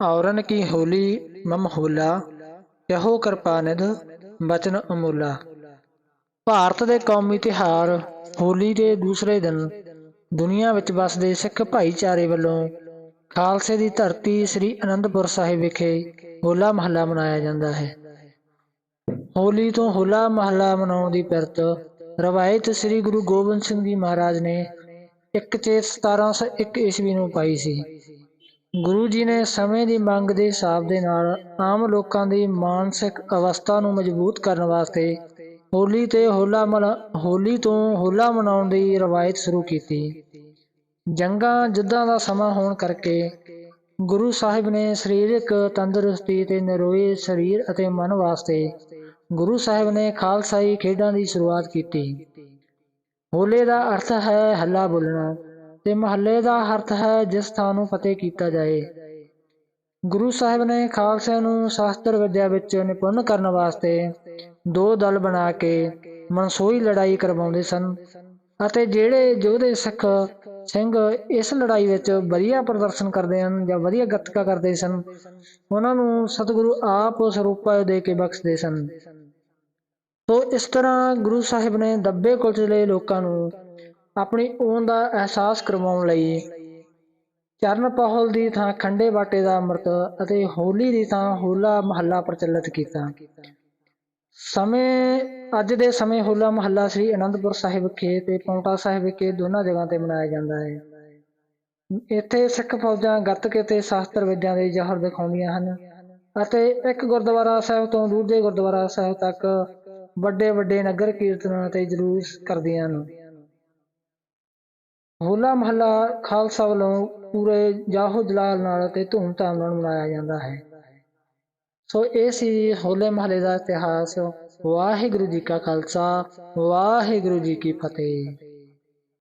ਔਰਨ ਕੀ ਹੋਲੀ ਮਮ ਯਹੋ ਕਿਰਪਾ ਬਚਨ ਅਮੋਲਾ। ਭਾਰਤ ਦੇ ਕੌਮੀ ਤਿਉਹਾਰ ਹੋਲੀ ਦੇ ਦੂਸਰੇ ਦਿਨ ਦੁਨੀਆ ਵਿੱਚ ਵਸਦੇ ਸਿੱਖ ਭਾਈਚਾਰੇ ਵੱਲੋਂ ਖਾਲਸੇ ਦੀ ਧਰਤੀ ਸ੍ਰੀ ਅਨੰਦਪੁਰ ਸਾਹਿਬ ਵਿਖੇ ਹੋਲਾ ਮਹੱਲਾ ਮਨਾਇਆ ਜਾਂਦਾ ਹੈ। ਹੋਲੀ ਤੋਂ ਹੋਲਾ ਮਹੱਲਾ ਮਨਾਉਣ ਦੀ ਪਿਰਤ ਰਵਾਇਤ ਸ੍ਰੀ ਗੁਰੂ ਗੋਬਿੰਦ ਸਿੰਘ ਜੀ ਮਹਾਰਾਜ ਨੇ ਇੱਕ ਚੇਤ 1701 ਈਸਵੀ ਨੂੰ ਪਾਈ ਸੀ। ਗੁਰੂ ਜੀ ਨੇ ਸਮੇਂ ਦੀ ਮੰਗ ਦੇ ਹਿਸਾਬ ਦੇ ਨਾਲ ਆਮ ਲੋਕਾਂ ਦੀ ਮਾਨਸਿਕ ਅਵਸਥਾ ਨੂੰ ਮਜ਼ਬੂਤ ਕਰਨ ਵਾਸਤੇ ਹੋਲੀ ਤੇ ਹੋਲਾ ਮਨਾ, ਹੋਲੀ ਤੋਂ ਹੋਲਾ ਮਨਾਉਣ ਦੀ ਰਵਾਇਤ ਸ਼ੁਰੂ ਕੀਤੀ। ਜੰਗਾਂ, ਜੁੱਧਾਂ ਦਾ ਸਮਾਂ ਹੋਣ ਕਰਕੇ ਗੁਰੂ ਸਾਹਿਬ ਨੇ ਸਰੀਰਕ ਤੰਦਰੁਸਤੀ ਤੇ ਨਿਰੋਏ ਸਰੀਰ ਅਤੇ ਮਨ ਵਾਸਤੇ ਗੁਰੂ ਸਾਹਿਬ ਨੇ ਖਾਲਸਾਈ ਖੇਡਾਂ ਦੀ ਸ਼ੁਰੂਆਤ ਕੀਤੀ। ਹੋਲੇ ਦਾ ਅਰਥ ਹੈ ਹੱਲਾ ਬੋਲਣਾ। ਤੇ ਮਹੱਲੇ ਦਾ ਅਰਥ ਹੈ ਜਿਸ ਥਾਂ ਨੂੰ ਫਤਿਹ ਕੀਤਾ ਜਾਏ। ਗੁਰੂ ਸਾਹਿਬ ਨੇ ਖਾਲਸੇ ਨੂੰ ਸ਼ਾਸਤਰ ਵਿਦਿਆ ਵਿੱਚ ਨਿਪੁੰਨ ਕਰਨ ਵਾਸਤੇ ਦੋ ਦਲ ਬਣਾ ਕੇ ਮਨਸੂਈ ਲੜਾਈ ਕਰਵਾਉਂਦੇ ਸਨ ਅਤੇ ਜਿਹੜੇ ਯੋਧੇ ਸਿੱਖ ਸਿੰਘ ਇਸ ਲੜਾਈ ਵਿੱਚ ਵਧੀਆ ਪ੍ਰਦਰਸ਼ਨ ਕਰਦੇ ਹਨ ਜਾਂ ਵਧੀਆ ਗੱਤਕਾ ਕਰਦੇ ਸਨ, ਉਹਨਾਂ ਨੂੰ ਸਤਿਗੁਰੂ ਆਪ ਸਰੂਪਾ ਦੇ ਕੇ ਬਖਸ਼ਦੇ ਸਨ। ਤੋ ਇਸ ਤਰ੍ਹਾਂ ਗੁਰੂ ਸਾਹਿਬ ਨੇ ਦੱਬੇ ਕੁਚਲੇ ਲੋਕਾਂ ਨੂੰ ਆਪਣੀ ਓਨ ਦਾ ਅਹਿਸਾਸ ਕਰਵਾਉਣ ਲਈ। ਚਰਨ ਪਹਲ ਦੀ ਥਾਂ ਖੰਡੇ ਬਾਟੇ ਦਾ ਅੰਮ੍ਰਿਤ ਅਤੇ ਹੋਲੀ ਦੀ ਥਾਂ ਹੋਲਾ ਮਹੱਲਾ ਪ੍ਰਚਲਿਤ ਕੀਤਾ। ਸਮੇਂ, ਅੱਜ ਦੇ ਸਮੇਂ ਹੋਲਾ ਮਹੱਲਾ ਸ੍ਰੀ ਅਨੰਦਪੁਰ ਸਾਹਿਬ ਵਿਖੇ ਤੇ ਪੌਂਟਾ ਸਾਹਿਬ ਵਿਖੇ ਦੋਨਾਂ ਜਗ੍ਹਾ ਤੇ ਮਨਾਇਆ ਜਾਂਦਾ ਹੈ। ਇੱਥੇ ਸਿੱਖ ਫੌਜਾਂ, ਗੱਤਕੇ ਤੇ ਸ਼ਾਸਤਰ ਵਿਦਿਆ ਦੇ ਜਹਰ ਦਿਖਾਉਂਦੀਆਂ ਹਨ ਅਤੇ ਇੱਕ ਗੁਰਦੁਆਰਾ ਸਾਹਿਬ ਤੋਂ ਦੂਜੇ ਗੁਰਦੁਆਰਾ ਸਾਹਿਬ ਤੱਕ ਵੱਡੇ ਵੱਡੇ ਨਗਰ ਕੀਰਤਨਾਂ ਤੇ ਜਲੂਸ ਕਰਦੀਆਂ ਹਨ। ਹੋਲਾ ਮਹੱਲਾ ਖਾਲਸਾ ਵੱਲੋਂ ਪੂਰੇ ਜਾਹੋ ਜਲਾਲ ਨਾਲ ਤੇ ਧੂਮਧਾਮ ਨਾਲ ਮਨਾਇਆ ਜਾਂਦਾ ਹੈ। ਸੋ ਇਹ ਸੀ ਹੋਲੇ ਮਹੱਲੇ ਦਾ ਇਤਿਹਾਸ। ਵਾਹਿਗੁਰੂ ਜੀ ਕਾ ਖਾਲਸਾ, ਵਾਹਿਗੁਰੂ ਜੀ ਕੀ ਫਤਿਹ।